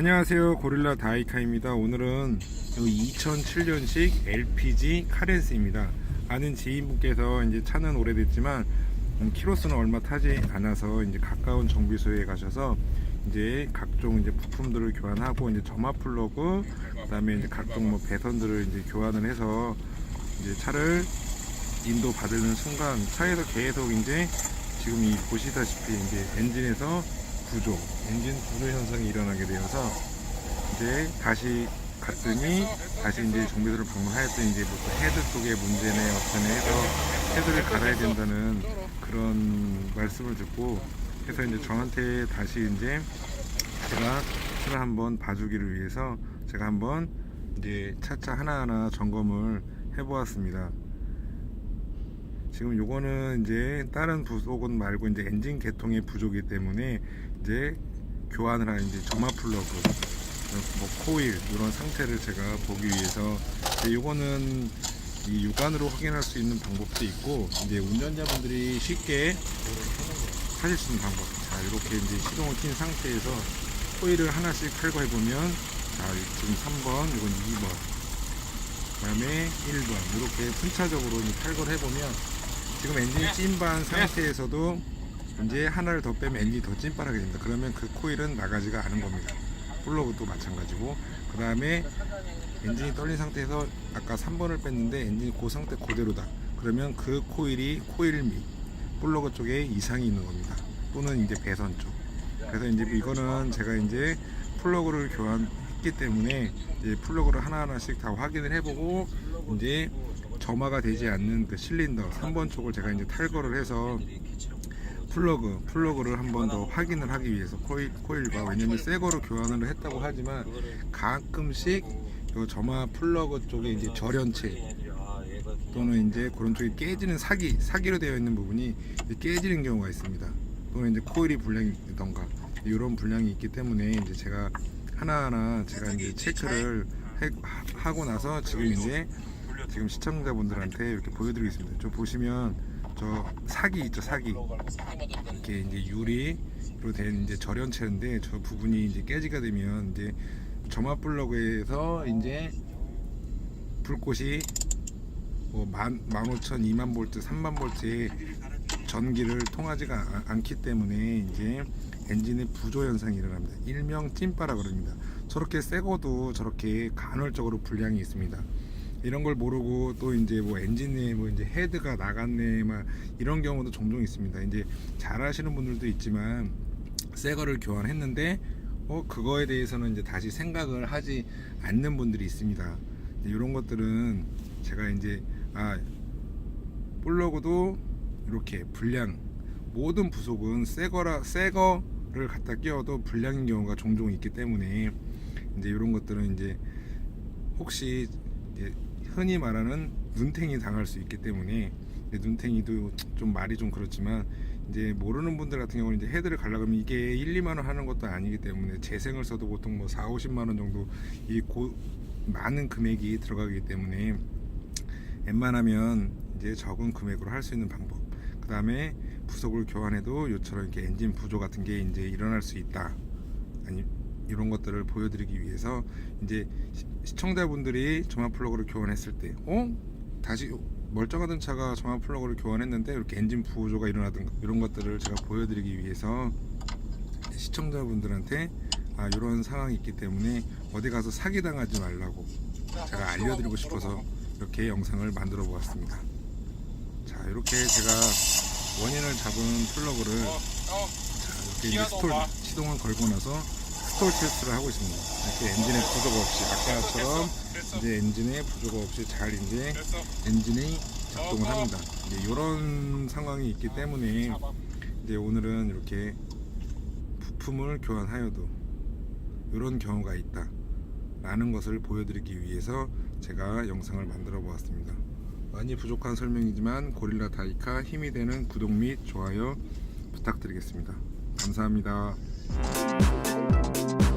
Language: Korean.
안녕하세요. 고릴라 다이카입니다. 오늘은 2007년식 LPG 카렌스입니다. 아는 지인분께서 이제 차는 오래됐지만 음, 키로수는 얼마 타지 않아서 이제 가까운 정비소에 가셔서 이제 각종 이제 부품들을 교환하고 이제 점화 플러그 그다음에 이제 각종 뭐 배선들을 이제 교환을 해서 이제 차를 인도 받는 순간 차에서 계속 이제 지금 이 보시다시피 이제 엔진에서 구조, 엔진 구조 현상이 일어나게 되어서 이제 다시 갔더니 다시 이제 정비소를 방문하였더니 이제 뭐또 헤드 쪽에 문제네 어쩌네 해서 헤드를 갈아야 된다는 그런 말씀을 듣고 그래서 이제 저한테 다시 이제 제가 차를 한번 봐주기를 위해서 제가 한번 이제 차차 하나하나 점검을 해보았습니다. 지금 요거는 이제 다른 부속은 말고 이제 엔진 개통의 부족이기 때문에 이제 교환을 하는 이제 점화 플러그, 뭐 코일 이런 상태를 제가 보기 위해서 이제 요거는 이 육안으로 확인할 수 있는 방법도 있고 이제 운전자분들이 쉽게 하실 수 있는 방법. 자 이렇게 이제 시동을 킨 상태에서 코일을 하나씩 탈거해 보면 자 지금 3번, 이건 2번, 그다음에 1번 이렇게 순차적으로 이제 탈거를 해보면 지금 엔진 찐반 상태에서도 이제 하나를 더 빼면 엔진이 더 찐빠르게 됩니다. 그러면 그 코일은 나가지가 않은 겁니다. 플러그도 마찬가지고 그 다음에 엔진이 떨린 상태에서 아까 3번을 뺐는데 엔진이 그 상태 그대로다. 그러면 그 코일이 코일 및 플러그 쪽에 이상이 있는 겁니다. 또는 이제 배선 쪽. 그래서 이제 이거는 제가 이제 플러그를 교환했기 때문에 이제 플러그를 하나하나씩 다 확인을 해보고 이제 점화가 되지 않는 그 실린더 3번 쪽을 제가 이제 탈거를 해서 플러그 플러그를 한 번 더 확인을 하기 위해서 코일 코일과 왜냐면 새 거로 교환을 했다고 하지만 가끔씩 그 점화 플러그 쪽에 이제 절연체 또는 이제 그런 쪽이 깨지는 사기 사기로 되어 있는 부분이 깨지는 경우가 있습니다. 또는 이제 코일이 불량이던가 이런 불량이 있기 때문에 이제 제가 하나하나 제가 이제 체크를 해- 하- 하고 나서 지금 이제 지금 시청자분들한테 이렇게 보여드리겠습니다. 저 보시면 저 사기 있죠 사기 이렇게 이제 유리로 된 이제 절연체인데 저 부분이 이제 깨지게 되면 이제 점화 플러그에서 이제 불꽃이 뭐 만, 만 오천, 이만 볼트, 삼만 볼트의 전기를 통하지가 아- 않기 때문에 이제 엔진의 부조 현상이 일어납니다. 일명 찐빠라 그럽니다. 저렇게 새거도 저렇게 간헐적으로 불량이 있습니다. 이런 걸 모르고 또 이제 뭐 엔진에 뭐 이제 헤드가 나갔네 막 이런 경우도 종종 있습니다. 이제 잘 하시는 분들도 있지만 새 거를 교환했는데 어 그거에 대해서는 이제 다시 생각을 하지 않는 분들이 있습니다. 이런 것들은 제가 이제 아 볼로그도 이렇게 불량 모든 부속은 새 거라 새 거를 갖다 끼워도 불량인 경우가 종종 있기 때문에 이제 이런 것들은 이제 혹시 이제 흔히 말하는 눈탱이 당할 수 있기 때문에 눈탱이도 좀 말이 좀 그렇지만 이제 모르는 분들 같은 경우는 이제 헤드를 갈라 그러면 이게 1, 2만 원 하는 것도 아니기 때문에 재생을 써도 보통 뭐 4, 50만 원 정도 이 고, 많은 금액이 들어가기 때문에 웬만하면 이제 적은 금액으로 할 수 있는 방법. 그 다음에 부속을 교환해도 요처럼 이렇게 엔진 부조 같은 게 이제 일어날 수 있다. 아니 이런 것들을 보여드리기 위해서 이제 시- 시청자분들이 점화 플러그를 교환했을 때, 어? 다시 멀쩡하던 차가 점화 플러그를 교환했는데 이렇게 엔진 부조가 일어나든가 이런 것들을 제가 보여드리기 위해서 시청자분들한테 아 이런 상황이 있기 때문에 어디 가서 사기 당하지 말라고 제가 알려드리고 싶어서 이렇게 영상을 만들어 보았습니다. 자 이렇게 제가 원인을 잡은 플러그를 자, 이렇게 스톨 시동을 걸고 나서 스톨 테스트를 하고 있습니다. 이렇게 엔진에 부조가 없이 아까처럼 이제 엔진에 부조가 없이 잘 이제 엔진이 작동을 합니다. 이제 이런 상황이 있기 때문에 이제 오늘은 이렇게 부품을 교환하여도 이런 경우가 있다. 라는 것을 보여드리기 위해서 제가 영상을 만들어 보았습니다. 많이 부족한 설명이지만 고릴라 다이카 힘이 되는 구독 및 좋아요 부탁드리겠습니다. 감사합니다. あっ!